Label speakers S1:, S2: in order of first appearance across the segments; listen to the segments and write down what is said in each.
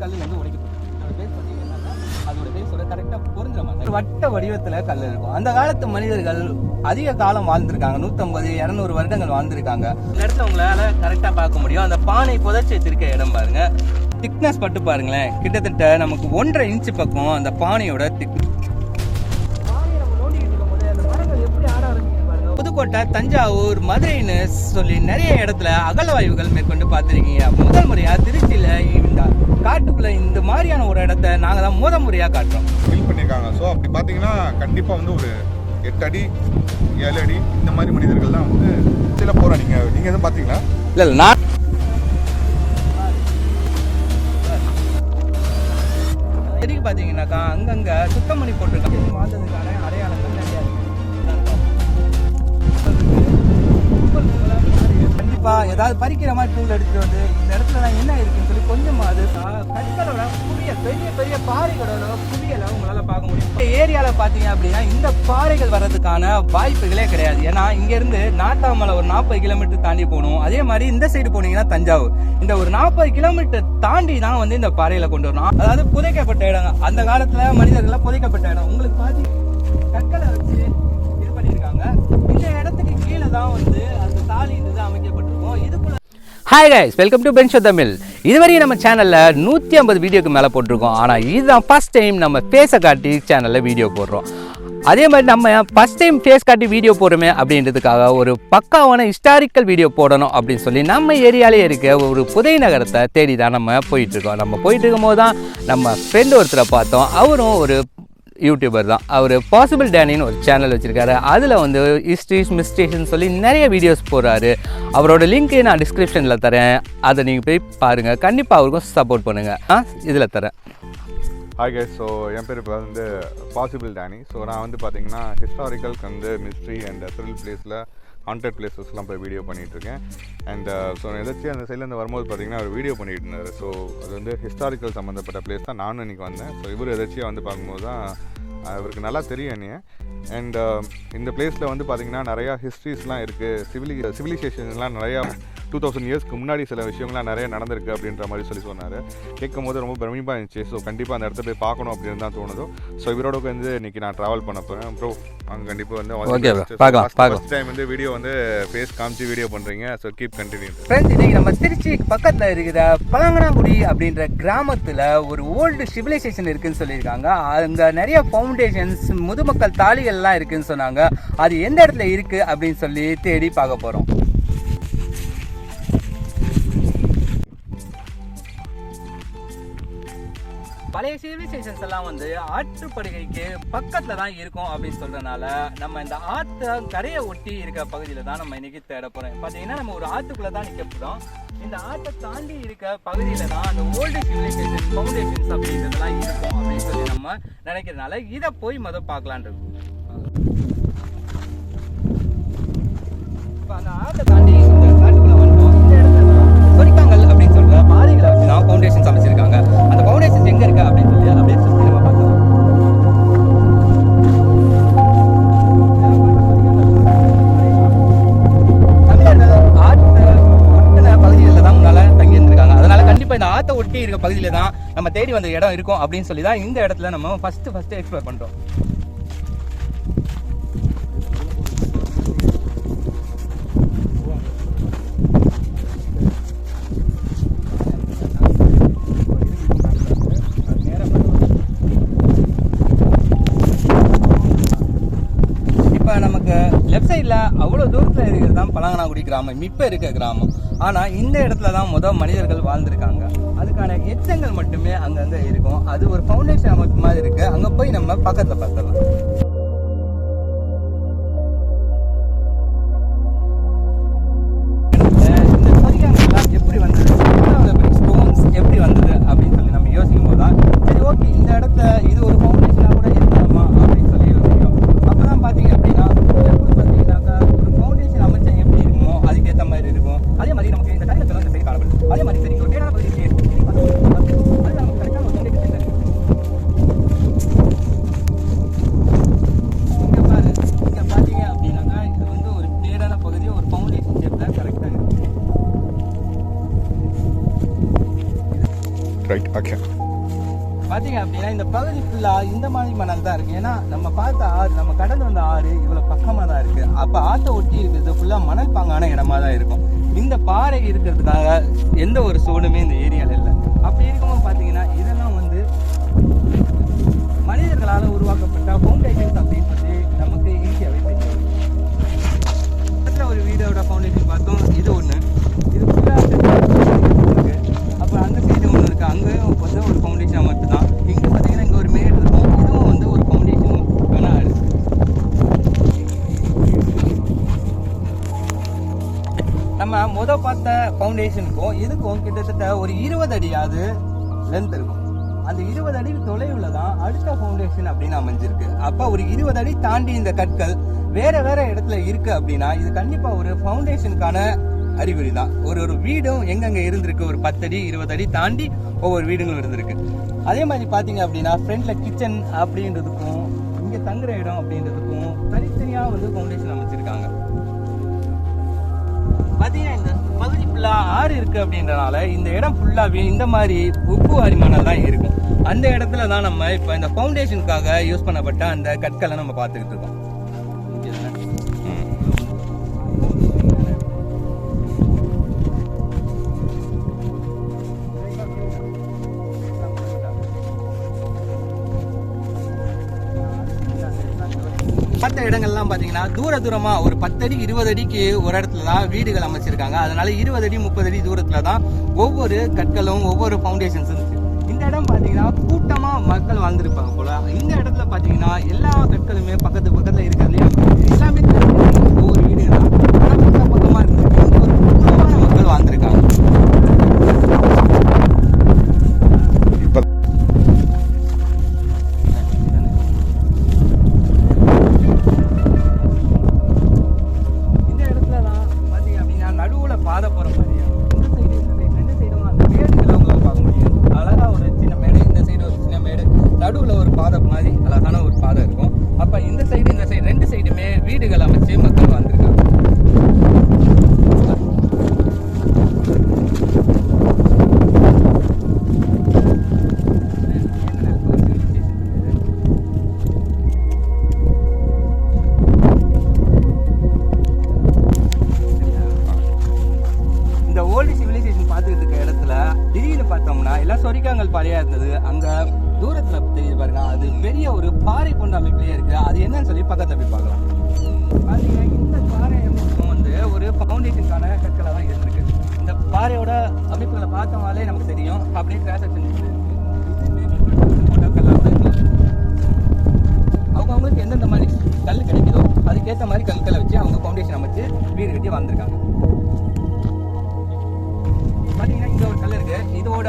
S1: கல் வந்து உடைக்கப்படும். அதோட பேஸ் பார்த்தீங்கன்னா அதோட பேஸோட கரெக்டாக பொருந்துற மாதிரி. வட்ட வடிவத்தில் கல் இருக்கும். அந்த காலத்து மனிதர்கள் அதிக காலம் வாழ்ந்திருக்காங்க. நூற்றம்பது இரநூறு வருடங்கள் வாழ்ந்திருக்காங்க. இந்த இடத்துல உங்களால் கரெக்டாக பார்க்க முடியும். அந்த பானை புதைச்சி வச்சிருக்க இடம் பாருங்க. திக்னஸ் பட்டு பாருங்களேன். கிட்டத்தட்ட நமக்கு ஒன்றரை இன்ச்சு பக்கம் அந்த பானையோட திக்னஸ் புதுக்கோட்டை தஞ்சாவூர் மதுரைன்னு சொல்லி நிறைய இடத்துல அகலவாய்வுகள் மேற்கொண்டு பார்த்துருக்கீங்க. முதல் முறையா திருச்சியில இந்த காட்டுக்குள்ள இந்த மாதிரியான ஒரு இடத்த நாங்க தான் முதல் முறையா காட்டுறோம்.
S2: ஃபில் பண்ணியிருக்காங்க ஸோ அப்படி பார்த்தீங்கன்னா கண்டிப்பாக வந்து ஒரு எட்டு அடி ஏழு அடி இந்த மாதிரி மனிதர்கள்லாம் வந்து சில போகிறோம் நீங்கள் நீங்கள் எதுவும் பார்த்தீங்களா?
S1: இல்ல இல்ல நான் எதுக்கு பாத்தீங்கன்னாக்கா அங்கங்க சுத்தம் பண்ணி போட்டிருக்காங்க. வாழ்ந்ததுக்கான அடையாளங்கள் அது பறிக்கிற மாதிரி டூல் எடுத்துட்டு வந்து இந்த இடத்துல நான் என்ன இருக்குன்னு சொல்லி கொஞ்சம் அது கற்களோட புதிய பெரிய பெரிய பாறைகளோட புதியலை உங்களால பார்க்க முடியும். இந்த ஏரியால பாத்தீங்க அப்படின்னா இந்த பாறைகள் வர்றதுக்கான வாய்ப்புகளே கிடையாது. ஏன்னா இங்க இருந்து நாட்டாமலை ஒரு நாற்பது கிலோமீட்டர் தாண்டி போகணும். அதே மாதிரி இந்த சைடு போனீங்கன்னா தஞ்சாவூர். இந்த ஒரு நாற்பது கிலோமீட்டர் தாண்டி தான் வந்து இந்த பாறையில கொண்டு வரணும். அதாவது புதைக்கப்பட்ட இடம். அந்த காலத்துல மனிதர்கள் புதைக்கப்பட்ட இடம். உங்களுக்கு பாத்தி கற்களை வச்சு இது பண்ணியிருக்காங்க. இந்த இடத்துக்கு கீழே தான் வந்து அந்த தாலி அமைக்கப்பட்டிருக்கும் அமைக்கப்பட்ட hi guys welcome to Benshow Tamil இதுவரையும் நம்ம சேனலில் நூற்றி ஐம்பது வீடியோக்கு மேலே போட்டிருக்கோம். ஆனால் இதுதான் ஃபஸ்ட் டைம் நம்ம ஃபேஸை காட்டி சேனலில் வீடியோ போடுறோம். அதே மாதிரி நம்ம ஃபஸ்ட் டைம் ஃபேஸ் காட்டி வீடியோ போடுறோமே அப்படின்றதுக்காக ஒரு பக்காவான ஹிஸ்டாரிக்கல் வீடியோ போடணும் அப்படின்னு சொல்லி நம்ம ஏரியாலே இருக்க ஒரு புதை நகரத்தை தேடி தான் நம்ம போயிட்டுருக்கோம் நம்ம போயிட்டு இருக்கும்போது தான் நம்ம ஃப்ரெண்டு ஒருத்தரை பார்த்தோம். அவரும் ஒரு யூடியூபர் தான். அவர் பாசிபிள் டேனின்னு ஒரு சேனல் வச்சுருக்காரு. அதில் வந்து ஹிஸ்ட்ரிஸ் மிஸ்டேஷன் சொல்லி நிறைய வீடியோஸ் போடுறாரு. அவரோட லிங்க்கு நான் டிஸ்கிரிப்ஷனில் தரேன். அதை நீங்கள் போய் பாருங்கள் கண்டிப்பாக அவருக்கும் சப்போர்ட் பண்ணுங்கள் ஆ இதில் தரேன்.
S2: ஹாய் கைஸ் ஸோ என் பேர் இப்போ வந்து பாசிபிள் டேனி ஸோ நான் வந்து பார்த்தீங்கன்னா ஹிஸ்டாரிக்கல்க்கு வந்து மிஸ்ட்ரி அண்ட் த்ரில் பிளேஸில் ஹாண்டட் பிளேசஸ்லாம் போய் வீடியோ பண்ணிகிட்ருக்கேன் அண்ட் uh, ஸோ எதாச்சும் அந்த சைட்லேருந்து வரும்போது பார்த்தீங்கன்னா அவர் வீடியோ பண்ணிகிட்டு இருந்தார். ஸோ அது வந்து ஹிஸ்டாரிக்கல் சம்மந்தப்பட்ட பிளேஸ் தான் நானும் இன்றைக்கி வந்தேன். ஸோ இவர் எதாச்சியாக வந்து பார்க்கும்போது தான் அவருக்கு நல்லா தெரியும் என்னைய. அண்ட் uh, இந்த பிளேஸில் வந்து பார்த்திங்கன்னா நிறையா ஹிஸ்ட்ரிஸ்லாம் இருக்குது சிவிலி சிவிலைசேஷன்லாம் நிறையா டூ தௌசண்ட் இயர்ஸ்க்கு முன்னாடி சில விஷயங்கள்லாம் நிறைய நடந்திருக்கு அப்படின்ற மாதிரி சொல்லி சொன்னார். கேட்கும் போது ரொம்ப பிரமிப்பாக இருந்துச்சு. ஸோ கண்டிப்பாக அந்த இடத்த போய் பார்க்கணும் அப்படின்னு தான் தோணுதோ. ஸோ இவரோட வந்து இன்னைக்கு நான் ட்ராவல் பண்ண போகிறேன் ப்ரோ அங்கே கண்டிப்பாக வந்து. ஃபஸ்ட் டைம் வந்து வீடியோ வந்து ஃபேஸ் காமிச்சு வீடியோ பண்ணுறீங்க ஸோ கீப் கண்டினியூ
S1: ஃப்ரெண்ட்ஸ் இன்னைக்கு நம்ம திருச்சி பக்கத்தில் இருக்கிற பழங்கனாங்குடி அப்படின்ற கிராமத்தில் ஒரு ஓல்டு சிவிலைசேஷன் இருக்குன்னு சொல்லியிருக்காங்க. அங்கே நிறைய ஃபவுண்டேஷன்ஸ் முதுமக்கள் தாலிகள்லாம் இருக்குன்னு சொன்னாங்க. அது எந்த இடத்துல இருக்குது அப்படின்னு சொல்லி தேடி பார்க்க போகிறோம் பழைய சிவிலைசேஷன்ஸ் எல்லாம் வந்து ஆற்றுப்படுகைக்கு பக்கத்துல தான் இருக்கும் அப்படின்னு சொல்றதுனால நம்ம இந்த ஆற்றை கரையை ஒட்டி இருக்க பகுதியில தான் நம்ம இன்னைக்கு தேட போறோம். பாத்தீங்கன்னா நம்ம ஒரு ஆத்துக்குள்ள தான் நிக்க போறோம். இந்த ஆற்றை தாண்டி இருக்க பகுதியில தான் அந்த ஓல்டு சிவிலைசேஷன் ஃபவுண்டேஷன்ஸ் அப்படின்றதெல்லாம் இருக்கும் அப்படின்னு சொல்லி நம்ம நினைக்கிறதுனால இதை போய் மொதல் பார்க்கலான் இருக்கும். இப்போ அந்த ஆற்றை தாண்டி தேடி வந்த இடம் இருக்கும் அப்படின்னு சொல்லி தான் இந்த இடத்துல நம்ம ஃபஸ்ட்டு ஃபஸ்ட்டு எக்ஸ்ப்ளோர் பண்ணுறோம் இப்போ நமக்கு லெஃப்ட் சைடில் அவ்வளோ தூரத்தில் இருக்கிறது தான் பழங்கனாங்குடி கிராமம். இப்போ இருக்க கிராமம். ஆனால் இந்த இடத்துல தான் முதல் மனிதர்கள் வாழ்ந்திருக்காங்க. அதற்கான எச்சங்கள் மட்டுமே அங்கங்கே இருக்கும். அது ஒரு ஃபவுண்டேஷன் அமைப்பு மாதிரி இருக்குது அங்கே போய் நம்ம பக்கத்தில் பார்த்துடலாம். அப்போ ஆற்ற ஒட்டி இருக்கிறது ஃபுல்லாக மணல் பாங்கான இடமா தான் இருக்கும். இந்த பாறை இருக்கிறதுக்காக எந்த ஒரு சோடுமே இந்த ஏரியால இல்லை. அப்படி இருக்கும்போது பார்த்தீங்கன்னா இதெல்லாம் வந்து மனிதர்களால் உருவாக்கப்பட்ட ஃபவுண்டேஷன்ஸ் அப்படின்னு சொல்லி நமக்கு ஈஸியாகவே தெரியும். பக்கத்தில் ஒரு வீடோட ஃபவுண்டேஷன் பார்த்தோம். இது ஒன்று முத பார்த்த ஃபவுண்டேஷனுக்கும் இதுக்கும் கிட்டத்தட்ட ஒரு இருபது அடியாவது லென்த் இருக்கும். அந்த இருபது அடி தொலைவில் தான் அடுத்த ஃபவுண்டேஷன் அப்படின்னு அமைஞ்சிருக்கு. அப்போ ஒரு இருபது அடி தாண்டி இந்த கற்கள் வேற வேற இடத்துல இருக்கு அப்படின்னா இது கண்டிப்பா ஒரு ஃபவுண்டேஷனுக்கான அறிகுறி தான். ஒரு ஒரு வீடும் எங்கெங்க இருந்திருக்கு? ஒரு பத்தடி இருபது அடி தாண்டி ஒவ்வொரு வீடுகளும் இருந்திருக்கு. அதே மாதிரி பார்த்தீங்க அப்படின்னா ஃப்ரண்ட்ல கிச்சன் அப்படின்றதுக்கும் இங்க தங்குற இடம் அப்படின்றதுக்கும் தனித்தனியா வந்து ஃபவுண்டேஷன் அமைச்சிருக்காங்க. பார்த்தீங்கன்னா இந்த பகுதி ஃபுல்லாக ஆறு இருக்குது அப்படின்றனால இந்த இடம் ஃபுல்லாகவே இந்த மாதிரி உப்பு அரிமானம் தான் இருக்கும் அந்த இடத்துல தான் நம்ம இப்போ இந்த ஃபவுண்டேஷனுக்காக யூஸ் பண்ணப்பட்ட அந்த கற்களை நம்ம பார்த்துக்கிட்டு இருக்கோம். பார்த்தீங்கன்னா தூர தூரமாக ஒரு பத்தடி இருபது அடிக்கு ஒரு இடத்துல தான் வீடுகள் அமைச்சிருக்காங்க. அதனால இருபது அடி முப்பது அடி தூரத்தில் தான் ஒவ்வொரு கற்களும் ஒவ்வொரு ஃபவுண்டேஷன்ஸ் இருந்துச்சு இந்த இடம் பார்த்தீங்கன்னா கூட்டமாக மக்கள் வாழ்ந்திருப்பாங்க போல. இந்த இடத்துல பார்த்தீங்கன்னா எல்லா கற்களுமே பக்கத்து பக்கத்தில் இருக்கிறதுலையும் எல்லா பார்த்துக்கிட்டு இருக்க இடத்துல திடீர்னு பார்த்தோம்னா எல்லா சொரிக்காங்கள் பாறையா இருந்தது. அங்க தூரத்துல தெரியுது பாருங்க அது பெரிய ஒரு பாறை கொண்ட அமைப்பிலேயே இருக்கு. அது என்னன்னு சொல்லி பக்கத்துல போய் பார்க்கலாம். பாத்தீங்கன்னா இந்த பாறை அமைப்பும் வந்து ஒரு பவுண்டேஷனுக்கான கற்களை தான் இருந்திருக்கு. இந்த பாறையோட அமைப்புகளை பார்த்தோம்னாலே நமக்கு தெரியும். அப்படியே கிராஸ் அவங்க அவங்களுக்கு எந்தெந்த மாதிரி கல் கிடைக்குதோ அதுக்கேற்ற மாதிரி கற்களை வச்சு அவங்க ஃபவுண்டேஷன் அமைச்சு வீடு கட்டி வந்திருக்காங்க பார்த்தீங்கன்னா இங்கே ஒரு கல் இருக்குது இதோட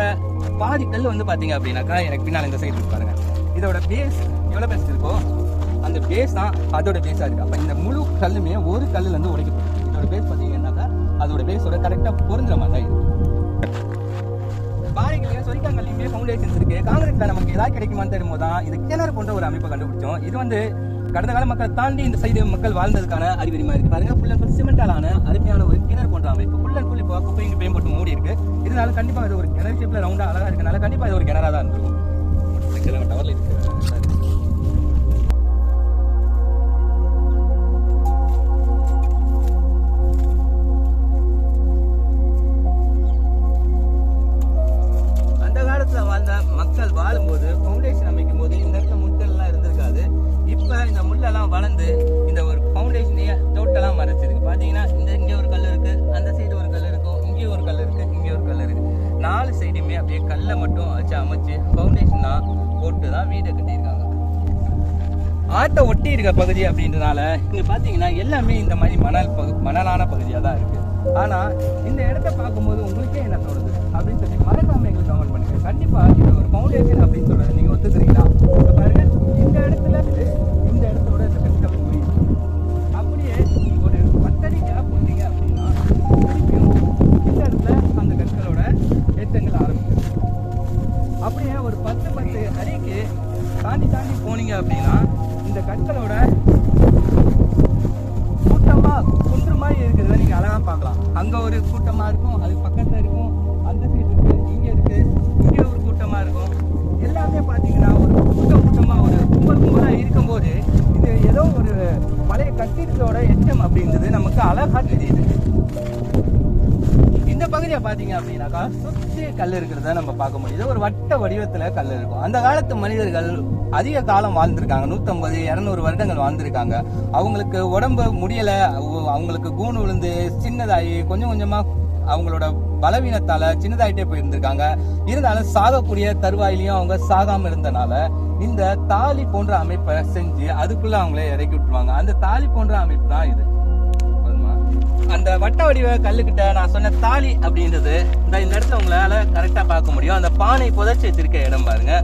S1: பாதி கல் வந்து பார்த்தீங்க அப்படின்னாக்கா எனக்கு பின்னால் இந்த சைடு இருக்கு பாருங்க. இதோட பேஸ் எவ்வளோ பேஸ் இருக்கோ அந்த பேஸ் தான் அதோட பேஸாக இருக்குது அப்போ இந்த முழு கல்லுமே ஒரு கல்லுலேருந்து இருந்து இதோட பேஸ் பார்த்தீங்கன்னாக்கா அதோட பேஸோட கரெக்டாக பொருந்துற மாதிரி தான் இருக்கு. பாறைகளையும் சொரிக்காங்கல்லையுமே ஃபவுண்டேஷன்ஸ் இருக்குது காங்கிரீட்ல நமக்கு ஏதாவது கிடைக்குமான்னு தெரியும்போது தான் இது கிணறு போன்ற ஒரு அமைப்பை கண்டுபிடிச்சோம். இது வந்து கடந்த கால மக்களை தாண்டி இந்த சைடு மக்கள் வாழ்ந்ததுக்கான அறிகுறி மாதிரி இருக்கு. பாருங்க ஃபுல் அண்ட் ஃபுல் சிமெண்டாலான அருமையான ஒரு கிணறு போன்ற அமைப்பு. ஃபுல் அண்ட் ஃபுல் இப்போ குப்பைங்க பேம் போட்டு மூடி இருக்கு. இதனால கண்டிப்பா இது ஒரு கிணறு ஷேப்பில் ரவுண்டா அழகா இருக்கனால கண்டிப்பா இது ஒரு கிணறாக தான் இருக்கும். டவரில் இருக்கு. தான் வீடு கட்டியிருக்காங்க. ஆட்டை ஒட்டி இருக்க பகுதி அப்படின்றனால இங்கே பார்த்தீங்கன்னா எல்லாமே இந்த மாதிரி மணல் பகு மணலான பகுதியாக தான் இருக்குது ஆனால் இந்த இடத்த பார்க்கும்போது உங்களுக்கே என்ன தோணுது? அப்படின்னு சொல்லி மறக்காம எங்களுக்கு கமெண்ட் பண்ணுங்கள் கண்டிப்பாக இது ஒரு ஃபவுண்டேஷன் அப்படின்னு சொல்கிறது நீங்கள் ஒத்துக்கிறீங்களா? பாருங்கள் இந்த இடத்துல இந்த இடத்துல இந்த அருவிக்கு தாண்டி தாண்டி போனீங்க அப்படின்னா இந்த கற்களோட கூட்டமாக குன்று மாதிரி இருக்கிறத நீங்கள் அழகாக பார்க்கலாம். அங்கே ஒரு கூட்டமாக இருக்கும் அது பக்கத்தில் இருக்கும் அந்த சைடு இருக்குது இங்கே இருக்குது இங்கே ஒரு கூட்டமாக இருக்கும். எல்லாமே பார்த்தீங்கன்னா ஒரு கூட்டம் கூட்டமாக ஒரு கும்பல் கும்பலாக இருக்கும்போது இது ஏதோ ஒரு பழைய கட்டிடத்தோட எச்சம் அப்படின்றது நமக்கு அழகாக தெரியுது. இந்த பகுதியை பாத்தீங்க அப்படின்னாக்கா சுத்தி கல் இருக்கிறத நம்ம பார்க்க முடியுது ஒரு வட்ட வடிவத்துல கல் இருக்கும். அந்த காலத்து மனிதர்கள் அதிக காலம் வாழ்ந்திருக்காங்க. நூத்தம்பது இரநூறு வருடங்கள் வாழ்ந்திருக்காங்க. அவங்களுக்கு உடம்பு முடியல. அவங்களுக்கு கூணு விழுந்து சின்னதாகி கொஞ்சம் கொஞ்சமா அவங்களோட பலவீனத்தால சின்னதாயிட்டே போயிருந்திருக்காங்க. இருந்தாலும் சாகக்கூடிய தருவாயிலையும் அவங்க சாகாம இருந்தனால இந்த தாலி போன்ற அமைப்பை செஞ்சு அதுக்குள்ள அவங்களே இறக்கி விட்டுருவாங்க. அந்த தாலி போன்ற அமைப்பு தான் இது. அந்த வட்ட வடிவ கல்லுக்கிட்ட நான் சொன்ன தாலி அப்படின்றது இந்த இந்த இடத்துல உங்களால கரெக்டா பார்க்க முடியும். அந்த பானை புதைச்சி வச்சிருக்க இடம் பாருங்க.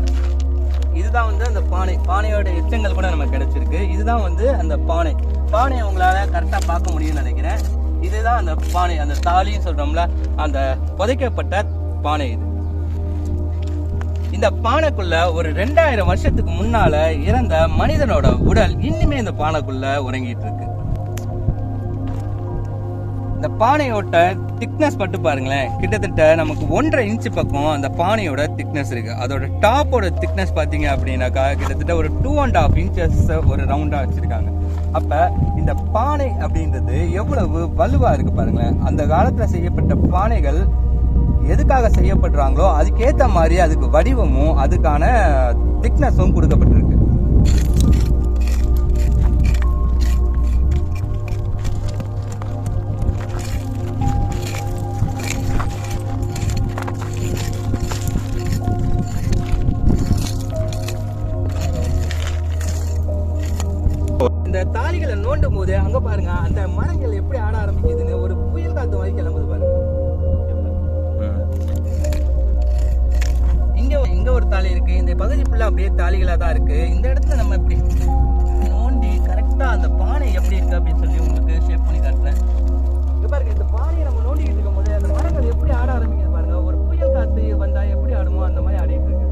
S1: இதுதான் வந்து அந்த பானை. பானையோட எச்சங்கள் கூட நமக்கு கிடைச்சிருக்கு. இதுதான் வந்து அந்த பானை. பானையை உங்களால கரெக்டா பார்க்க முடியும்னு நினைக்கிறேன். இதுதான் அந்த பானை அந்த தாலின்னு சொல்றோம்ல அந்த புதைக்கப்பட்ட பானை இது. இந்த பானைக்குள்ள ஒரு ரெண்டாயிரம் வருஷத்துக்கு முன்னால இறந்த மனிதனோட உடல் இன்னுமே இந்த பானைக்குள்ள உறங்கிட்டு இருக்கு. இந்த பானையோட திக்னஸ் மட்டும் பாருங்களேன். கிட்டத்தட்ட நமக்கு ஒன்றரை இன்ச்சு பக்கம் அந்த பானையோட திக்னஸ் இருக்கு. அதோட டாப்போட திக்னஸ் பார்த்தீங்க அப்படின்னாக்கா கிட்டத்தட்ட ஒரு டூ அண்ட் ஹாஃப் இன்ச்சஸ் ஒரு ரவுண்டா வச்சிருக்காங்க. அப்ப இந்த பானை அப்படின்றது எவ்வளவு வலுவா இருக்கு பாருங்களேன். அந்த காலத்துல செய்யப்பட்ட பானைகள் எதுக்காக செய்யப்படுறாங்களோ அதுக்கேத்த மாதிரி அதுக்கு வடிவமும் அதுக்கான திக்னஸும் கொடுக்கப்பட்டிருக்கு. அப்படியே தாலிகளாக தான் இருக்கு. இந்த இடத்துல நம்ம இப்படி நோண்டி கரெக்டாக அந்த பானை எப்படி இருக்கு அப்படின்னு சொல்லி உங்களுக்கு ஷேப் பண்ணி காட்டுறேன். இங்க பாருங்க இந்த பானையை நம்ம நோண்டிக்கிட்டு இருக்கும் போது அந்த மரங்கள் எப்படி ஆட ஆரம்பிக்குது பாருங்க. ஒரு புயல் காத்து வந்தா எப்படி ஆடுமோ அந்த மாதிரி ஆடிட்டு இருக்கு.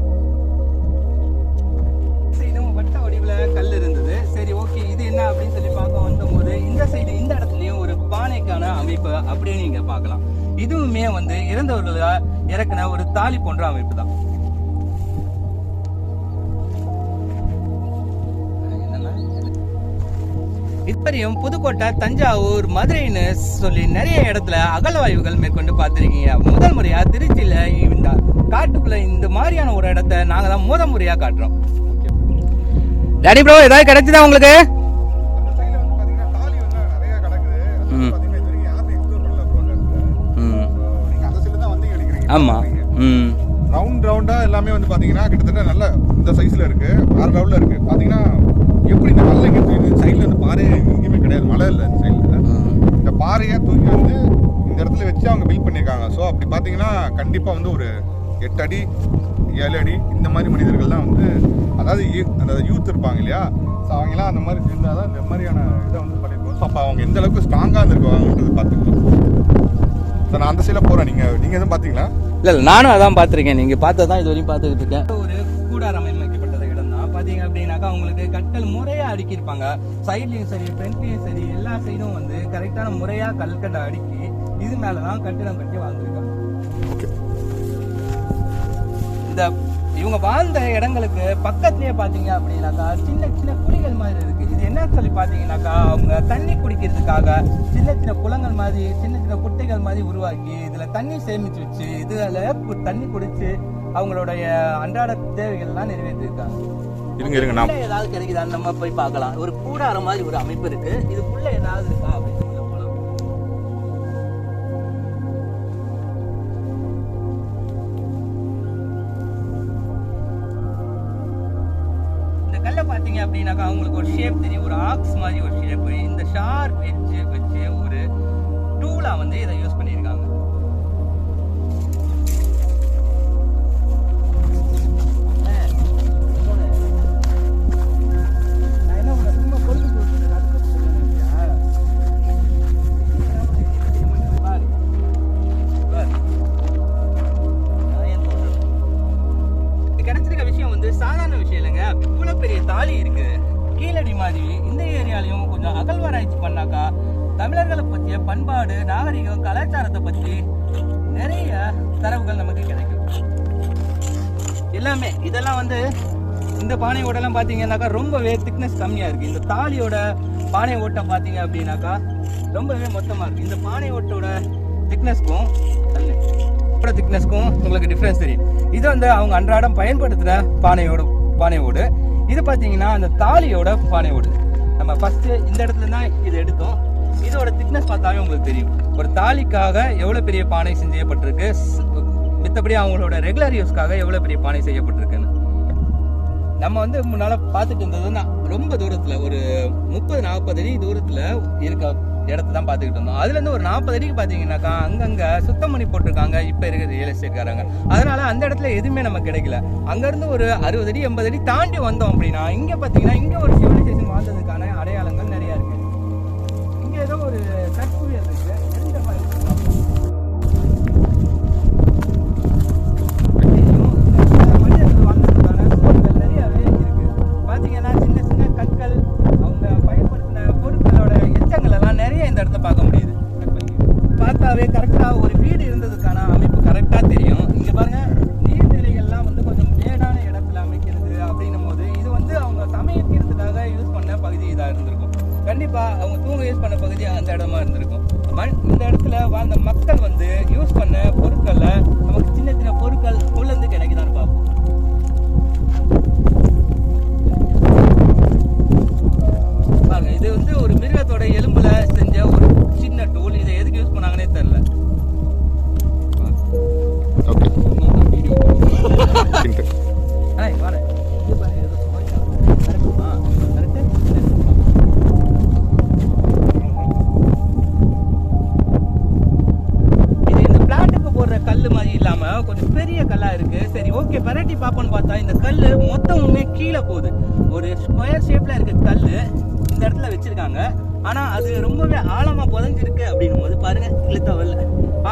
S1: சைடும் வட்ட வடிவில் கல் இருந்தது. சரி ஓகே இது என்ன அப்படின்னு சொல்லி பார்க்க வந்தபோது இந்த சைடு இந்த இடத்துலையும் ஒரு பானைக்கான அமைப்பு அப்படின்னு நீங்க பார்க்கலாம். இதுவுமே வந்து இறந்தவர்களாக இறக்குன ஒரு தாலி போன்ற அமைப்பு தான். இப்படியும் புதுக்கோட்டை தஞ்சாவூர் மதுரைன்னு சொல்லி நிறைய இடத்துல அகழ்வாய்வுகள் மேற்கொண்டு பார்த்துருக்கீங்க. முதல் முறையா திருச்சியில இந்த காட்டுக்குள்ள இந்த மாதிரியான ஒரு இடத்த நாங்க தான் முத முறையா காட்டுறோம். டாடி ப்ரோ ஏதாவது கிடைச்சதா உங்களுக்கு? ஆமா. ம்.
S2: ரவுண்ட் ரவுண்டா எல்லாமே வந்து பாத்தீங்கன்னா கிட்டத்தட்ட நல்ல இந்த சைஸ்ல இருக்கு. வேற லெவல்ல இருக்கு. பாத்தீங்கன்னா எப்படி இந்த கல்ல இங்க தூக்கி சைடுல இருந்து பாறை எங்கேயுமே கிடையாது. மழை இல்லை இந்த சைடுல இந்த பாறையை தூக்கி வந்து இந்த இடத்துல வச்சு அவங்க பில்ட் பண்ணியிருக்காங்க. ஸோ அப்படி பார்த்தீங்கன்னா கண்டிப்பாக வந்து ஒரு எட்டு அடி ஏழு அடி இந்த மாதிரி மனிதர்கள் தான் வந்து அதாவது அந்த யூத் இருப்பாங்க இல்லையா? ஸோ அவங்களாம் அந்த மாதிரி இருந்தால் தான் இந்த மாதிரியான இதை வந்து பண்ணியிருக்கோம் ஸோ அப்போ அவங்க எந்த அளவுக்கு ஸ்ட்ராங்காக இருந்திருக்காங்கன்றது பார்த்துக்கலாம். ஸோ நான் அந்த சைடில் போகிறேன் நீங்கள் நீங்கள் எதுவும் பார்த்தீங்களா?
S1: இல்ல இல்ல நானும் அதான் பார்த்திருக்கேன். நீங்க பார்த்ததான் இது வரையும் பார்த்துக்கிட்டு இருக்கேன். ஒரு கூடாரம் பாத்தீங்க அப்படின்னாக்கா உங்களுக்கு கற்கள் முறையா அடுக்கியிருப்பாங்க. சைட்லயும் சரி ஃப்ரண்ட்லயும் சரி எல்லா சைடும் வந்து கரெக்டான முறையா கல்கட்டை அடுக்கி இது மேலதான் கட்டிடம் கட்டி வாழ்ந்திருக்காங்க. இந்த இவங்க வாழ்ந்த இடங்களுக்கு பக்கத்துலயே பாத்தீங்க அப்படின்னாக்கா சின்ன சின்ன குழிகள் மாதிரி இருக்கு. இது என்ன சொல்லி பாத்தீங்கன்னாக்கா அவங்க தண்ணி குடிக்கிறதுக்காக சின்ன சின்ன குளங்கள் மாதிரி சின்ன சின்ன குட்டைகள் மாதிரி உருவாக்கி இதுல தண்ணி சேமிச்சு வச்சு இதுல தண்ணி குடிச்சு அவங்களுடைய அன்றாட தேவைகள் எல்லாம் நிறைவேற்றிருக்காங்க.
S2: இருங்க இருங்க நான்
S1: ஏதாவது கிடைக்குதான்னு நம்ம போய் பார்க்கலாம். ஒரு கூடாரம் மாதிரி ஒரு அமைப்பு இருக்கு. இதுக்குள்ள ஏதாவது இருக்கா அப்படின்னு பார்த்தீங்க அப்படின்னாக்கா அவங்களுக்கு ஒரு ஷேப் தெரியும். ஒரு ஆக்ஸ் மாதிரி ஒரு ஷேப் இந்த ஷார்ப் எட்ஜ் வச்சு ஒரு டூலா வந்து இதை யூஸ் பண்ணியிருக்காங்க. பார்த்தீங்கன்னாக்கா ரொம்பவே திக்னஸ் கம்மியாக இருக்குது இந்த தாலியோட பானை ஓட்டம் பார்த்தீங்க அப்படின்னாக்கா ரொம்பவே மொத்தமாக இருக்குது இந்த பானை ஓட்டோட திக்னஸ்க்கும் தண்ணி திக்னஸ்க்கும் உங்களுக்கு டிஃப்ரென்ஸ் தெரியும். இது வந்து அவங்க அன்றாடம் பயன்படுத்துகிற பானையோட ஓடு. இது பார்த்தீங்கன்னா அந்த தாலியோட ஓடு. நம்ம ஃபஸ்ட்டு இந்த இடத்துல தான் இது எடுத்தோம். இதோட திக்னஸ் பார்த்தாவே உங்களுக்கு தெரியும். ஒரு தாலிக்காக எவ்வளோ பெரிய பானை செய்யப்பட்டிருக்கு? மித்தபடி அவங்களோட ரெகுலர் யூஸ்க்காக எவ்வளோ பெரிய பானை செய்யப்பட்டிருக்குன்னு. நம்ம வந்து முன்னால பார்த்துட்டு இருந்தது தான் ரொம்ப தூரத்துல ஒரு முப்பது நாற்பது அடி தூரத்துல இருக்க இடத்த தான் பார்த்துக்கிட்டு இருந்தோம். அதுல இருந்து ஒரு நாற்பது அடிக்கு பாத்தீங்கன்னாக்கா அங்கங்க சுத்தம் பண்ணி போட்டிருக்காங்க இப்ப இருக்கிற ரியல் எஸ்டேட்காரங்க அதனால அந்த இடத்துல எதுவுமே நமக்கு கிடைக்கல. அங்க இருந்து ஒரு அறுபது அடி எண்பது அடி தாண்டி வந்தோம் அப்படின்னா இங்க பாத்தீங்கன்னா இங்க ஒரு சிவிலைசேஷன் வாழ்ந்ததுக்கான அடையாளங்கள் ஷேப்ல இருக்க கல்லு இந்த இடத்துல வச்சிருக்காங்க. ஆனா அது ரொம்பவே ஆழமா புதஞ்சிருக்கு அப்படின்னும் போது பாருங்க இழுத்தவல்ல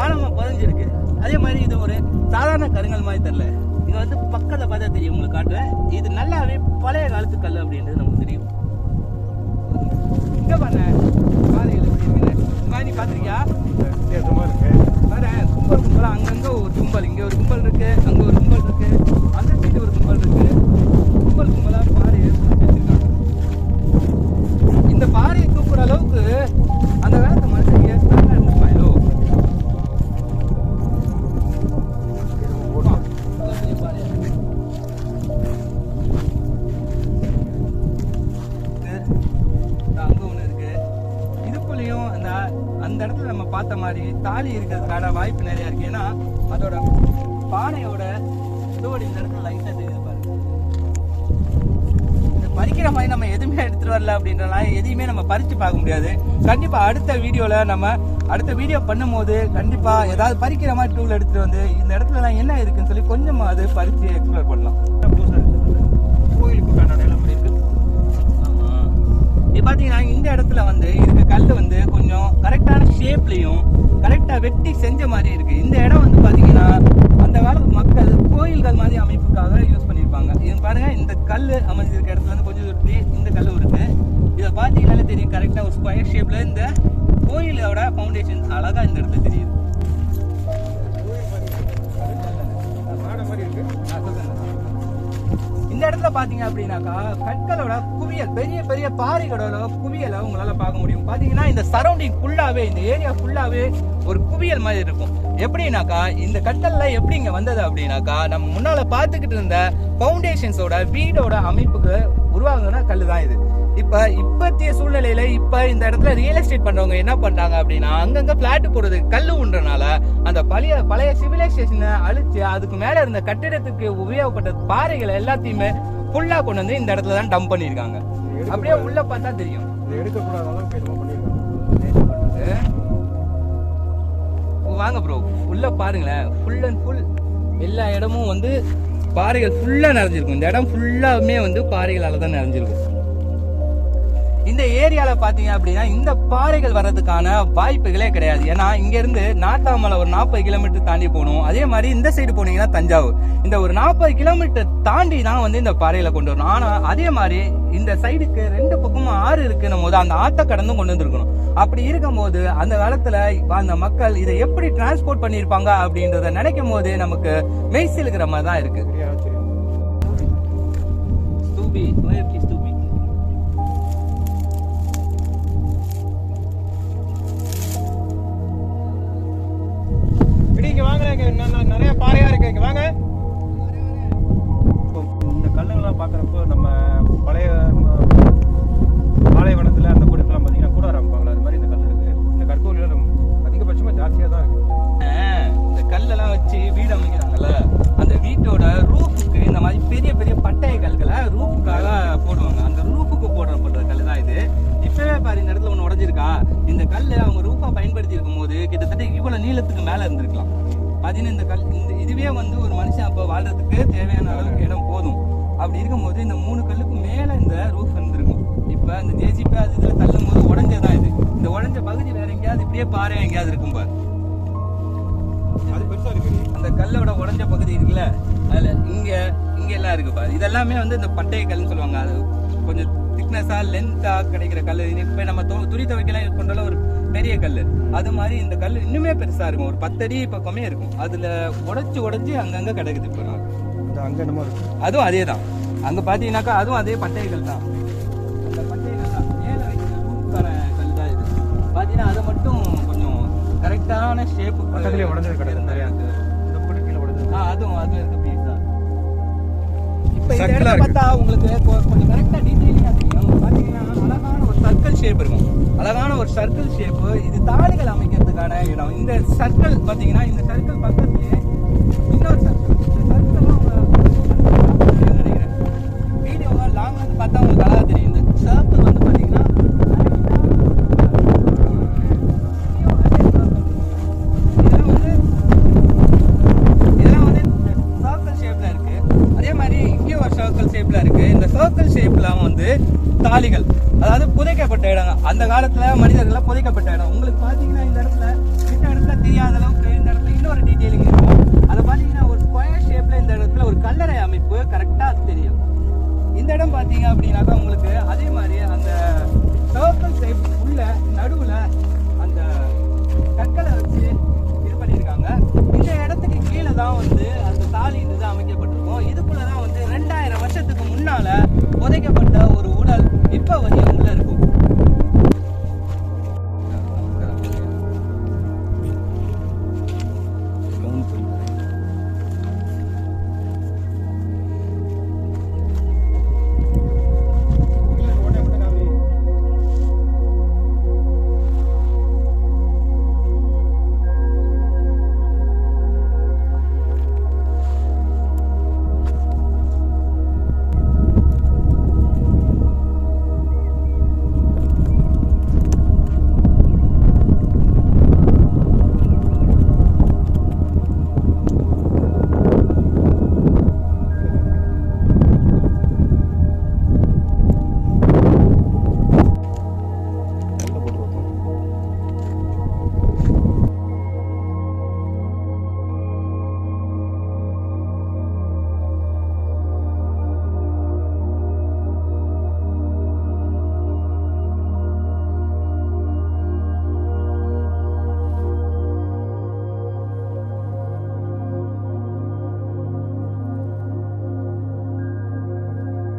S1: ஆழமா புதஞ்சிருக்கு. அதே மாதிரி இது ஒரு சாதாரண கருங்கல் மாதிரி தெரியல. இது வந்து பக்கத்துல பார்த்தா தெரியும் உங்களுக்கு காட்டுறேன் இது நல்லாவே பழைய காலத்து கல் அப்படின்றது நமக்கு தெரியும். இங்க பாருங்க எப்படி இருக்குன்னு. மாதிரி பாத்திருக்கியா பாரு கும்பல் கும்பலா அங்கங்க ஒரு கும்பல் இங்க ஒரு கும்பல் இருக்கு அங்க ஒரு இடத்துல மாதிரி தாலி இருக்கிறதுக்கான வாய்ப்பு நிறைய இருக்கு. ஏன்னா அதோட பானையோட சுவடு இந்த இடத்துல தெரியுது பாருங்க. பறிக்கிற மாதிரி நம்ம எதுவுமே எடுத்துட்டு வரல அப்படின்றனால எதையுமே நம்ம பறிச்சு பார்க்க முடியாது. கண்டிப்பா அடுத்த வீடியோவில் நம்ம அடுத்த வீடியோ பண்ணும்போது கண்டிப்பா ஏதாவது பறிக்கிற மாதிரி டூல் எடுத்துட்டு வந்து இந்த இடத்துல எல்லாம் என்ன இருக்குன்னு சொல்லி கொஞ்சம் அது பறிச்சு எக்ஸ்ப்ளோர் பண்ணலாம். கோயிலுக்கு உண்டான அப்படி இது பார்த்தீங்கன்னா இந்த இடத்துல வந்து இருக்க கல் வந்து கொஞ்சம் கரெக்டான ஷேப்லேயும் கரெக்டாக வெட்டி செஞ்ச மாதிரி இருக்குது இந்த இடம் வந்து பார்த்தீங்கன்னா அந்த காலத்து மக்கள் கோயில்கள் மாதிரி அமைப்புக்காக யூஸ் பண்ணியிருப்பாங்க இது பாருங்கள் இந்த கல் அமைஞ்சிருக்க இடத்துல இருந்து கொஞ்சம் தூரத்துலேயே இந்த கல் இருக்குது இதை பார்த்தீங்கன்னாலே தெரியும் கரெக்டாக ஒரு ஸ்கொயர் ஷேப்பில் இந்த கோயிலோட ஃபவுண்டேஷன் அழகாக இந்த இடத்துல தெரியுது. இந்த இடத்துல பாத்தீங்க அப்படின்னாக்கா கற்களோட குவியல் பெரிய பெரிய பாறைகளோட குவியலை உங்களால பார்க்க முடியும். பாத்தீங்கன்னா இந்த சரௌண்டிங் ஃபுல்லாவே இந்த ஏரியா ஃபுல்லாவே ஒரு குவியல் மாதிரி இருக்கும். எப்படின்னாக்கா இந்த கற்கள்ல எப்படி இங்க வந்தது அப்படின்னாக்கா நம்ம முன்னால பார்த்துக்கிட்டு இருந்த ஃபவுண்டேஷன்ஸோட வீடோட அமைப்புக்கு உருவாகுதுன்னா கல்லு தான் இது. இப்ப இப்பத்திய சூழ்நிலையில இப்ப இந்த இடத்துல ரியல் எஸ்டேட் பண்றவங்க என்ன பண்றாங்க அப்படின்னா அங்கங்க பிளாட் போடுறது கல்லு உண்டுறனால அந்த பழைய பழைய சிவிலைசேஷனை அழிச்சு அதுக்கு மேல இருந்த கட்டிடத்துக்கு உபயோகப்பட்ட பாறைகளை எல்லாத்தையுமே ஃபுல்லா கொண்டு வந்து இந்த இடத்துல தான் டம்ப் பண்ணிருக்காங்க அப்படியே உள்ள பார்த்தா தெரியும். வாங்க ப்ரோ உள்ள பாருங்களேன். ஃபுல் அண்ட் ஃபுல் எல்லா இடமும் வந்து பாறைகள் ஃபுல்லா நிறைஞ்சிருக்கும். இந்த இடம் ஃபுல்லாமே வந்து பாறைகளால தான் நிறைஞ்சிருக்கும். இந்த ஏரியால பாத்தீங்க அப்படின்னா இந்த பாறைகள் வர்றதுக்கான வாய்ப்புகளே கிடையாது. ஏன்னா இங்க இருந்து நாட்டாமலை ஒரு நாற்பது கிலோமீட்டர் தாண்டி போகணும். அதே மாதிரி இந்த சைடு போனீங்கன்னா தஞ்சாவூர். இந்த ஒரு நாற்பது கிலோமீட்டர் தாண்டி தான் வந்து இந்த பாறைகளை கொண்டு வரணும். ஆனா அதே மாதிரி இந்த சைடுக்கு ரெண்டு பக்கமும் ஆறு இருக்குன்னும் போது அந்த ஆத்த கடந்தும் கொண்டு வந்திருக்கணும். அப்படி இருக்கும்போது அந்த காலத்துல அந்த மக்கள் இதை எப்படி டிரான்ஸ்போர்ட் பண்ணியிருப்பாங்க அப்படின்றத நினைக்கும் போது நமக்கு மெய் சிலுக்கிற மாதிரி தான் இங்கே
S3: வாங்குறாங்க நிறைய
S1: பாறையாக இருக்குது இங்கே
S3: வாங்க. இந்த கல்லுங்கள்லாம் பாக்குறப்போ நம்ம பழைய பாலைவனத்துல அந்த கூடத்துலாம் பாத்தீங்கன்னா கூட ஆரம்பிப்பாங்களா? அது மாதிரி இந்த
S1: கல் இருக்கு. இந்த கற்கூரில் அதிகபட்சமா ஜாஸ்தியாக தான் இருக்குது இந்த கல்லெல்லாம் வச்சு வீடு அமைக்கிறாங்கல்ல. நீளத்துக்கு மேல இருந்திருக்கலாம் பாத்தீங்கன்னா இந்த கல் இந்த இதுவே வந்து ஒரு மனுஷன் அப்ப வாழ்றதுக்கு தேவையான அளவுக்கு இடம் போதும். அப்படி இருக்கும்போது இந்த மூணு கல்லுக்கு மேல இந்த ரூஃப் இருந்திருக்கும். இப்ப இந்த ஜேசிபி அது இதுல தள்ளும் போது உடஞ்சதான் இது. இந்த உடஞ்ச பகுதி வேற எங்கேயாவது இப்படியே பாறை எங்கேயாவது இருக்கும் பாரு. அந்த கல்லோட உடைஞ்ச பகுதி இருக்குல்ல அதுல இங்க இங்க எல்லாம் இருக்கு பாரு. இதெல்லாமே வந்து இந்த பட்டை கல்லுன்னு சொல்லுவாங்க. அது கொஞ்சம் திக்னஸா லென்த்தா கிடைக்கிற கல் இப்ப நம்ம தொ- துணி துவைக்கலாம் யூஸ் பண்றதுல ஒரு பெரிய கல் அது மாதிரி இந்த கல் இன்னுமே பெருசா இருக்கும். ஒரு பத்தடி பக்கமே இருக்கும். அதுல உடைச்சு உடைச்சு அங்கங்க கிடக்குது இப்போ.
S3: அது அங்க என்னமோ இருக்கு.
S1: அதுவும் அதே தான். அங்க பாத்தீங்கன்னாக்கா அதுவும் அதே பட்டை கல் தான். அந்த பட்டை கல் தான். மேல வைக்கிற ரூஃப்கான கல் தான் இது. பாத்தீங்கன்னா அதை மட்டும் கொஞ்சம் கரெக்டான ஷேப்பு
S3: பக்கத்துலயே உடைஞ்சது கிடக்கு நிறையா இந்த குடுக்கையில உடஞ்சது.
S1: ஆ, அதுவும் அது இப்போ இந்த இடத்துல. பார்த்தா உங்களுக்கு கொஞ்சம் கரெக்டாக டீட்டெயிலிங்காக தெரியும். பார்த்தீங்கன்னா அழகான ஒரு சர்க்கிள் ஷேப் இருக்கும். அழகான ஒரு சர்க்கிள் ஷேப்பு இது தாலிகள் அமைக்கிறதுக்கான இடம். இந்த சர்க்கிள் பார்த்தீங்கன்னா இந்த சர்க்கிள் பக்கத்துலேயே இன்னொரு சர்க்கிள் மனிதர்கள் புதைக்கப்பட்ட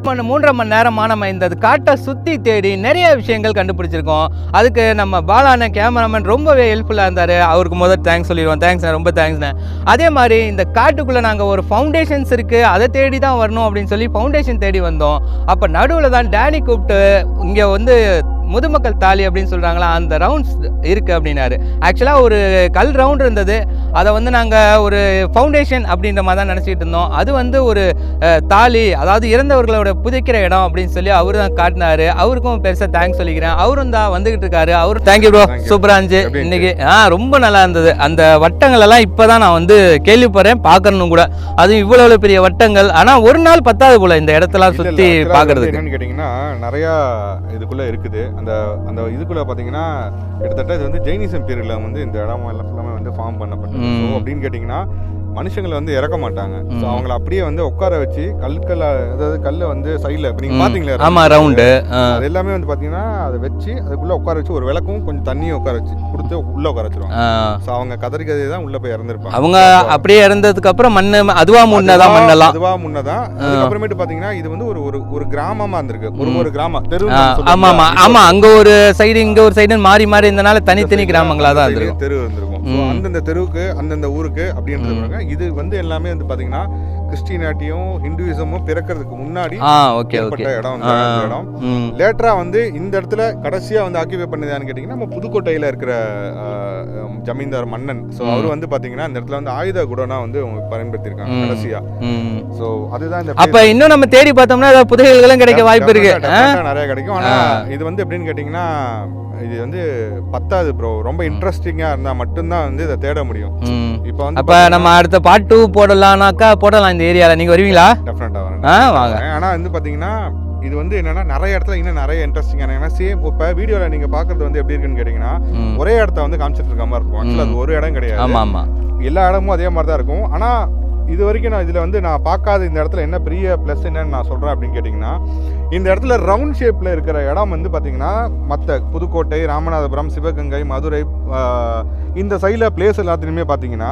S1: மணி மூன்றரை மணி நேரமாக நம்ம இந்த காட்டை சுற்றி தேடி நிறைய விஷயங்கள் கண்டுபிடிச்சிருக்கோம். அதுக்கு நம்ம பாலான கேமராமேன் ரொம்பவே ஹெல்ப்ஃபுல்லாக இருந்தார். அவருக்கு முதல் தேங்க்ஸ் சொல்லிடுவோம். தேங்க்ஸ்ண்ணே ரொம்ப தேங்க்ஸ்ண்ணே அதே மாதிரி இந்த காட்டுக்குள்ளே நாங்கள் ஒரு ஃபவுண்டேஷன்ஸ் இருக்குது அதை தேடி தான் வரணும் அப்படின்னு சொல்லி ஃபவுண்டேஷன் தேடி வந்தோம். அப்போ நடுவில் தான் டேனி கூப்பிட்டு இங்கே வந்து முதுமக்கள் தாலி அப்படின்னு சொல்கிறாங்களா அந்த ரவுண்ட்ஸ் இருக்குது அப்படின்னாரு. ஆக்சுவலாக ஒரு கல் ரவுண்ட் இருந்தது. அதை வந்து நாங்கள் ஒரு ஃபவுண்டேஷன் அப்படின்ற மாதிரி தான் நினச்சிட்டு இருந்தோம். அது வந்து ஒரு தாலி அதாவது இறந்தவர்களோட புதைக்கிற இடம் அப்படின்னு சொல்லி அவரு தான் காட்டினாரு. அவருக்கும் பெருசாக தேங்க்ஸ் சொல்லிக்கிறேன். அவரும் தான் வந்துகிட்டு இருக்காரு. அவரு தேங்க்யூ ப்ரோ. சூப்பராக இருந்துச்சு
S2: எப்படி
S1: இன்னைக்கு ஆ ரொம்ப நல்லா இருந்தது. அந்த வட்டங்கள் எல்லாம் இப்போ தான் நான் வந்து கேள்விப்படுறேன். பார்க்கணும் கூட. அதுவும் இவ்வளவு பெரிய வட்டங்கள். ஆனால் ஒரு நாள் பத்தாது போல இந்த இடத்தெல்லாம் சுற்றி பார்க்கறதுக்கு.
S2: என்னன்னு கேட்டிங்கன்னா நிறையா இதுக்குள்ள இருக்குது. அந்த அந்த இதுக்குள்ள பார்த்தீங்கன்னா கிட்டத்தட்ட இது வந்து ஜெயினிசம் பீரியட்ல வந்து இந்த இடம் எல்லாம் ஃபுல்லாமே வந்து ஃபார்ம் பண்ணப்பட்டது. அப்படின்னு கேட்டிங்கன்னா மனுஷங்களை வந்து இறக்க மாட்டாங்க. ஸோ. அவங்கள அப்படியே வந்து உட்கார வச்சு கல்கல்ல அதாவது கல்லை வந்து சைடில் இப்போ நீங்கள். பார்த்தீங்களா
S1: ஆமா ரவுண்டு
S2: அது எல்லாமே வந்து பார்த்தீங்கன்னா அதை வச்சு அதுக்குள்ள உட்கார வச்சு ஒரு விளக்கும் கொஞ்சம் தண்ணியும் உட்கார வச்சு கொடுத்து உள்ள உட்கார வச்சிருவாங்க. ஸோ அவங்க கதறி கதை தான் உள்ள போய் இறந்துருப்பாங்க.
S1: அவங்க அப்படியே இறந்ததுக்கு அப்புறம் மண்ணு அதுவா முன்னதான்
S2: அதுவா-
S1: மண்ணெல்லாம்?
S2: அதுவா முன்னதான் அதுக்கப்புறமேட்டு பாத்தீங்கன்னா இது வந்து ஒரு ஒரு ஒரு கிராமமா இருந்திருக்கு. ஒரு ஒரு கிராமம். தெரு
S1: ஆ, ஆமா ஆமா ஆமா அங்க ஒரு சைடு இங்க ஒரு சைடு மாறி மாறி இருந்தனால தனித்தனி கிராமங்களா தான் இருந்திருக்கும்.
S2: தெரு இருந்திருக்கும். So,
S1: ம்.
S2: அந்தந்த தெருவுக்கு அந்தந்த ஊருக்கு அப்படின்றது இது வந்து எல்லாமே வந்து பாத்தீங்கன்னா கிறிஸ்டியானிட்டியும் ஹிந்துவிசமும் பிறக்கிறதுக்கு முன்னாடி ஏற்பட்ட இடம் இடம். லேட்டரா வந்து இந்த இடத்துல கடைசியா வந்து ஆக்கிபை பண்ணதான்னு கேட்டிங்கன்னா நம்ம புதுக்கோட்டையில இருக்கிற ஜமீன்தார் மன்னன். ஸோ அவர் வந்து பாத்தீங்கன்னா இந்த இடத்துல வந்து ஆயுத குடோனா வந்து பயன்படுத்தியிருக்காங்க. கடைசியா. ஸோ அதுதான் இந்த
S1: அப்ப இன்னும் நம்ம தேடி பார்த்தோம்னா ஏதாவது புதையல்களும் கிடைக்க வாய்ப்பு இருக்கு.
S2: நிறைய கிடைக்கும். ஆனா. இது வந்து எப்படின்னு கேட்டிங்கன்னா இது வந்து பத்தாது ப்ரோ ரொம்ப இன்ட்ரெஸ்டிங்கா இருந்தா மட்டும்தான் வந்து இதை தேட முடியும். இப்போ வந்து
S1: அப்ப நம்ம அடுத்த பார்ட் டூ போடலாம்னாக்கா போடலாம். இந்த ஏரியால. நீங்க வருவீங்களா?
S2: டெஃபினட்டா வரேன்
S1: ஆ வாங்க.
S2: ஆனா வந்து பாத்தீங்கன்னா இது வந்து என்னன்னா நிறைய இடத்துல இன்னும் நிறைய இன்ட்ரெஸ்டிங்கான ஏன்னா சேம் இப்போ வீடியோல நீங்க பாக்குறது வந்து எப்படி இருக்குன்னு கேட்டீங்கன்னா. ஒரே இடத்த வந்து காமிச்சிட்டு இருக்க மாதிரி இருக்கும். ஆக்சுவலா அது ஒரு இடம் கிடையாது.
S1: ஆமா ஆமா.
S2: எல்லா இடமும் அதே மாதிரி தான் இருக்கும். ஆனா இது வரைக்கும் நான் இதில் வந்து நான் பார்க்காத இந்த இடத்துல என்ன பெரிய ப்ளஸ் என்னன்னு நான் சொல்கிறேன் அப்படின்னு கேட்டிங்கன்னா இந்த இடத்துல ரவுண்ட் ஷேப்பில் இருக்கிற இடம் வந்து பார்த்திங்கன்னா மற்ற புதுக்கோட்டை ராமநாதபுரம் சிவகங்கை மதுரை இந்த சைடில் பிளேஸ் எல்லாத்துலேயுமே பார்த்தீங்கன்னா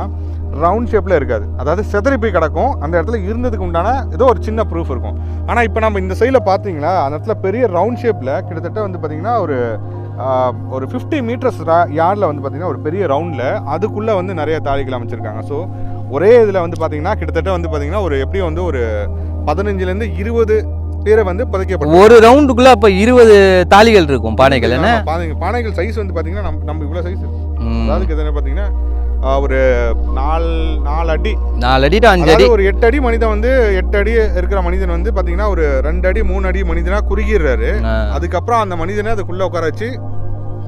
S2: ரவுண்ட் ஷேப்பில் இருக்காது. அதாவது செதறி போய் கிடக்கும். அந்த இடத்துல இருந்ததுக்கு உண்டான ஏதோ ஒரு சின்ன ப்ரூஃப் இருக்கும். ஆனால் இப்போ நம்ம இந்த சைடில் பார்த்தீங்களா அந்த இடத்துல பெரிய ரவுண்ட் ஷேப்பில் கிட்டத்தட்ட வந்து பார்த்தீங்கன்னா ஒரு ஒரு ஃபிஃப்டி மீட்டர்ஸ் யார்டில் வந்து பார்த்திங்கன்னா ஒரு பெரிய ரவுண்டில் அதுக்குள்ளே வந்து நிறைய தாழிகள் அமைச்சிருக்காங்க. ஸோ ஒரே இதில் வந்து பார்த்தீங்கன்னா கிட்டத்தட்ட வந்து பார்த்தீங்கன்னா ஒரு எப்படியும் வந்து ஒரு பதினஞ்சுலேருந்து இருபது பேரை வந்து புதைக்கப்பட்ட
S1: ஒரு ரவுண்டுக்குள்ள அப்ப இருபது தாலிகள் இருக்கும் பானைகள் என்ன?
S2: பானைகள் பானைகள் சைஸ் வந்து பார்த்தீங்கன்னா நம்ம நம்ம இவ்வளோ சைஸ். அதாவது கிட்டத்தட்ட பார்த்தீங்கன்னா ஒரு நாலு நாலு அடி.
S1: நாலு அடி அஞ்சு அடி.
S2: ஒரு எட்டு அடி மனிதன் வந்து எட்டு அடி இருக்கிற மனிதன் வந்து பார்த்தீங்கன்னா ஒரு ரெண்டு அடி மூணு அடி மனிதனா குறுகிடுறாரு. அதுக்கப்புறம் அந்த மனிதனை அதுக்குள்ள உட்கார வச்சு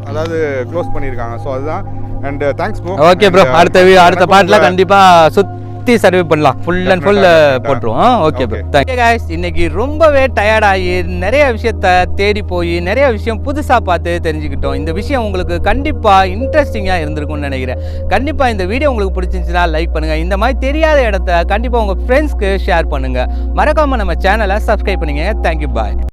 S2: அதாவது க்ளோஸ் பண்ணியிருக்காங்க. ஸோ அதுதான். And thanks bro
S1: okay bro அடுத்த அடுத்த பாட்டில் கண்டிப்பா சுத்தி சர்வே பண்ணலாம். ஃபுல் அண்ட் ஃபுல் போட்டுருவோம். Okay bro. Thank you guys இன்னைக்கு ரொம்பவே டயர்டாகி நிறைய விஷயத்த தேடி போய் நிறைய விஷயம் புதுசாக பார்த்து தெரிஞ்சுக்கிட்டோம். இந்த விஷயம் உங்களுக்கு கண்டிப்பாக இன்ட்ரெஸ்டிங்காக இருந்திருக்கும்னு நினைக்கிறேன். கண்டிப்பாக இந்த வீடியோ உங்களுக்கு பிடிச்சிருந்துச்சுன்னா லைக் பண்ணுங்கள் இந்த மாதிரி தெரியாத இடத்த கண்டிப்பாக உங்கள் ஃப்ரெண்ட்ஸ்க்கு ஷேர் பண்ணுங்கள் மறக்காமல் நம்ம சேனலை சப்ஸ்கிரைப் பண்ணுங்க தேங்க்யூ பாய்